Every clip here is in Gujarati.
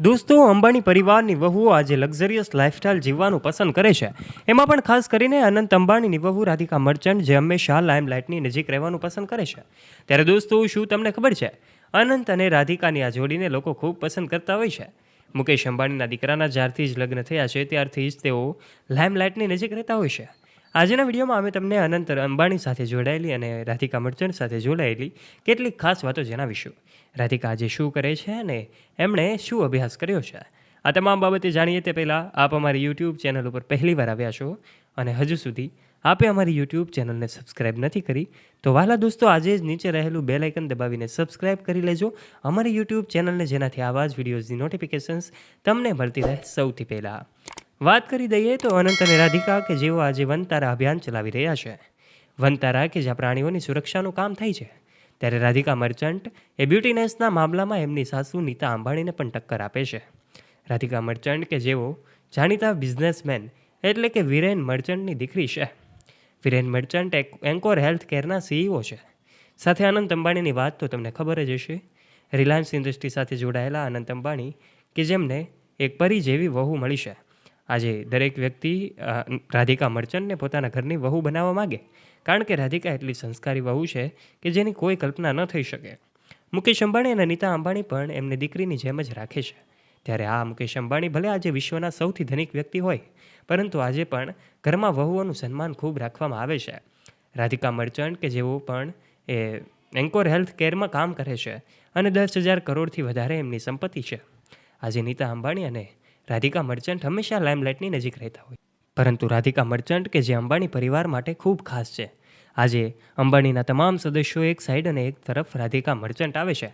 દોસ્તો, અંબાણી પરિવારની વહુઓ આજે લક્ઝરિયસ લાઇફસ્ટાઇલ જીવવાનું પસંદ કરે છે. એમાં પણ ખાસ કરીને અનંત અંબાણીની વહુ રાધિકા મર્ચન્ટ જે હંમેશા લાઇમલાઇટની નજીક રહેવાનું પસંદ કરે છે. ત્યારે દોસ્તો, શું તમને ખબર છે? અનંત અને રાધિકાની આ જોડીને લોકો ખૂબ પસંદ કરતા હોય છે. મુકેશ અંબાણીના દીકરાના જ્યારથી જ લગ્ન થયા છે, ત્યારથી જ તેઓ લાઇમલાઇટની નજીક રહેતા હોય છે. આજના વિડીયોમાં અમે તમને અનંત અંબાણી સાથે જોડાયેલી અને રાધિકા મર્ચન્ટ સાથે જોડાયેલી કેટલીક ખાસ વાતો જણાવીશું. રાધિકા આજે શું કરે છે અને એમણે શું અભ્યાસ કર્યો છે? આ તમામ બાબતે જાણીએ તે પહેલાં આપ અમારી યુટ્યુબ ચેનલ ઉપર પહેલીવાર આવ્યા છો અને હજુ સુધી આપે અમારી યુટ્યુબ ચેનલને સબસ્ક્રાઇબ નથી કરી, તો વાલા દોસ્તો, આજે જ નીચે રહેલું બેલ આઇકન દબાવીને સબસ્ક્રાઇબ કરી લેજો. અમારી યુટ્યુબ ચેનલને જેનાથી આવા જ વિડીયોઝની નોટિફિકેશન્સ તમને મળતી રહે સૌથી પહેલાં. વાત કરી દઈએ તો અનંત અને રાધિકા કે જેઓ આજે વનતારા અભિયાન ચલાવી રહ્યા છે. વનતારા કે જ્યાં પ્રાણીઓની સુરક્ષાનું કામ થાય છે. ત્યારે રાધિકા મર્ચન્ટ એ બ્યુટીનેસના મામલામાં એમની સાસુ નીતા અંબાણીને પણ ટક્કર આપે છે. રાધિકા મર્ચન્ટ કે જેઓ જાણીતા બિઝનેસમેન એટલે કે વિરેન મર્ચન્ટની દીકરી છે. વિરેન મર્ચન્ટ એન્કોર હેલ્થ કેરના સીઈઓ છે. સાથે અનંત અંબાણીની વાત તો તમને ખબર જ હશે. રિલાયન્સ ઇન્ડસ્ટ્રી સાથે જોડાયેલા અનંત અંબાણી કે જેમને એક પરી જેવી વહુ મળી છે. આજે દરેક વ્યક્તિ રાધિકા મર્ચન્ટને પોતાના ઘરની વહુ બનાવવા માગે. કારણ કે રાધિકા એટલી સંસ્કારી વહુ છે કે જેની કોઈ કલ્પના ન થઈ શકે. મુકેશ અંબાણી અને નીતા અંબાણી પણ એમને દીકરીની જેમ જ રાખે છે. ત્યારે આ મુકેશ અંબાણી ભલે આજે વિશ્વના સૌથી ધનિક વ્યક્તિ હોય, પરંતુ આજે પણ ઘરમાં વહુઓનું સન્માન ખૂબ રાખવામાં આવે છે. રાધિકા મર્ચન્ટ, કે જેઓ પણ એ એન્કોર હેલ્થ કેરમાં કામ કરે છે અને દસ હજાર કરોડથી વધારે એમની સંપત્તિ છે. આજે નીતા અંબાણી અને રાધિકા મર્ચન્ટ હંમેશા લાઇમલાઇટની નજીક રહેતા હોય. પરંતુ રાધિકા મર્ચન્ટ કે જે અંબાણી પરિવાર માટે ખૂબ ખાસ છે. આજે અંબાણીના તમામ સદસ્યો એક સાઈડ અને એક તરફ રાધિકા મર્ચન્ટ આવે છે.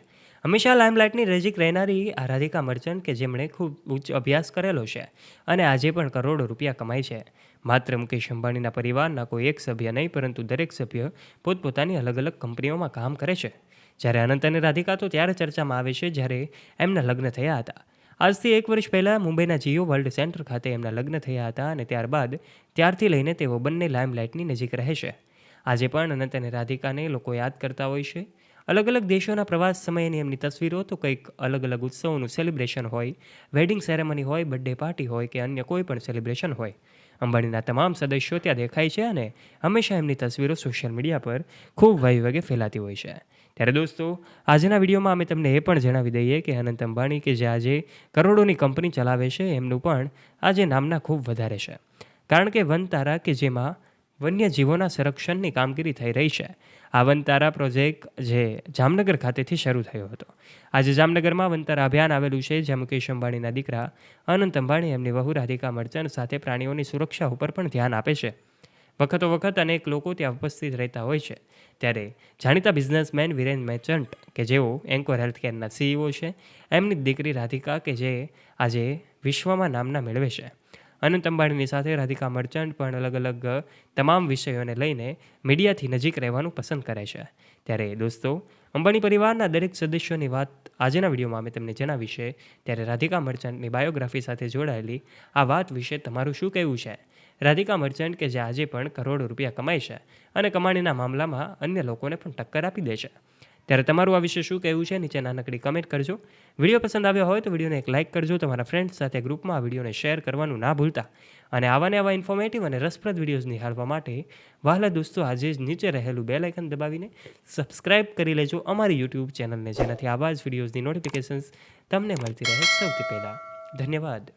હંમેશા લાઇમલાઇટની નજીક રહેનારી આ રાધિકા મર્ચન્ટ કે જેમણે ખૂબ ઉચ્ચ અભ્યાસ કરેલો છે અને આજે પણ કરોડો રૂપિયા કમાય છે. માત્ર મુકેશ અંબાણીના પરિવારના કોઈ એક સભ્ય નહીં, પરંતુ દરેક સભ્ય પોતપોતાની અલગ અલગ કંપનીઓમાં કામ કરે છે. જ્યારે અનંત અને રાધિકા તો ત્યારે ચર્ચામાં આવે છે, જ્યારે એમના લગ્ન થયા હતા. આજથી એક વર્ષ પહેલાં મુંબઈના જીઓ વર્લ્ડ સેન્ટર ખાતે એમના લગ્ન થયા હતા અને ત્યારબાદ ત્યારથી લઈને તેઓ બંને લાઇમલાઇટની નજીક રહેશે આજે પણ અનંત અને રાધિકાને લોકો યાદ કરતા હોય છે. અલગ અલગ દેશોના પ્રવાસ સમયની એમની તસવીરો તો કંઈક અલગ અલગ ઉત્સવોનું સેલિબ્રેશન હોય વેડિંગ સેરેમની હોય બર્થડે પાર્ટી હોય કે અન્ય કોઈ પણ સેલિબ્રેશન હોય. અંબાણીના તમામ સદસ્યો ત્યાં દેખાય છે અને હંમેશા એમની તસવીરો સોશિયલ મીડિયા પર ખૂબ વાયુવેગે ફેલાતી હોય છે. ત્યારે દોસ્તો, આજના વિડીયોમાં અમે તમને એ પણ જણાવી દઈએ કે અનંત અંબાણી કે જે આજે કરોડોની કંપની ચલાવે છે, એમનું પણ આજે નામના ખૂબ વધારે છે. કારણ કે વન તારા કે જેમાં વન્યજીવોના સંરક્ષણની કામગીરી થઈ રહી છે. આ વનતારા પ્રોજેક્ટ જે જામનગર ખાતેથી શરૂ થયો હતો. આજે જામનગરમાં વનતારા અભિયાન આવેલું છે, જ્યાં મુકેશ અંબાણીના દીકરા અનંત અંબાણી એમની વહુ રાધિકા મર્ચન્ટ સાથે પ્રાણીઓની સુરક્ષા ઉપર પણ ધ્યાન આપે છે. વખતો વખત અનેક લોકો ત્યાં ઉપસ્થિત રહેતા હોય છે. ત્યારે જાણીતા બિઝનેસમેન વિરેન મેચન્ટ, કે જેઓ એન્કોર હેલ્થકેરના સીઈઓ છે, એમની દીકરી રાધિકા, કે જે આજે વિશ્વમાં નામના મેળવે છે. અનંત અંબાણીની સાથે રાધિકા મર્ચન્ટ પણ અલગ અલગ તમામ વિષયોને લઈને મીડિયાથી નજીક રહેવાનું પસંદ કરે છે. ત્યારે દોસ્તો, અંબાણી પરિવારના દરેક સદસ્યોની વાત આજના વિડીયોમાં અમે તમને જણાવી છે. ત્યારે રાધિકા મર્ચન્ટની બાયોગ્રાફી સાથે જોડાયેલી આ વાત વિશે તમારું શું કહેવું છે? રાધિકા મર્ચન્ટ કે જે આજે પણ કરોડો રૂપિયા કમાય છે અને કમાણીના મામલામાં અન્ય લોકોને પણ ટક્કર આપી દે છે. ત્યારે તમારું આ વિશે શું કહેવું છે નીચે નાનકડી કમેન્ટ કરજો. વીડિયો પસંદ આવ્યો હોય તો વિડીયોને એક લાઇક કરજો, તમારા ફ્રેન્ડ્સ સાથે ગ્રુપમાં આ વિડીયોને શેર કરવાનું ના ભૂલતા. અને આવા ને આવા ઇન્ફોર્મેટિવ અને રસપ્રદ વિડીયોઝ નિહાળવા માટે વહાલા દોસ્તો આજે જ નીચે રહેલું બે લાઇકન દબાવીને સબસ્ક્રાઇબ કરી લેજો અમારી યુટ્યુબ ચેનલને જેનાથી આવા જ વિડીયોઝની નોટિફિકેશન્સ તમને મળતી રહે સૌથી પહેલાં. ધન્યવાદ.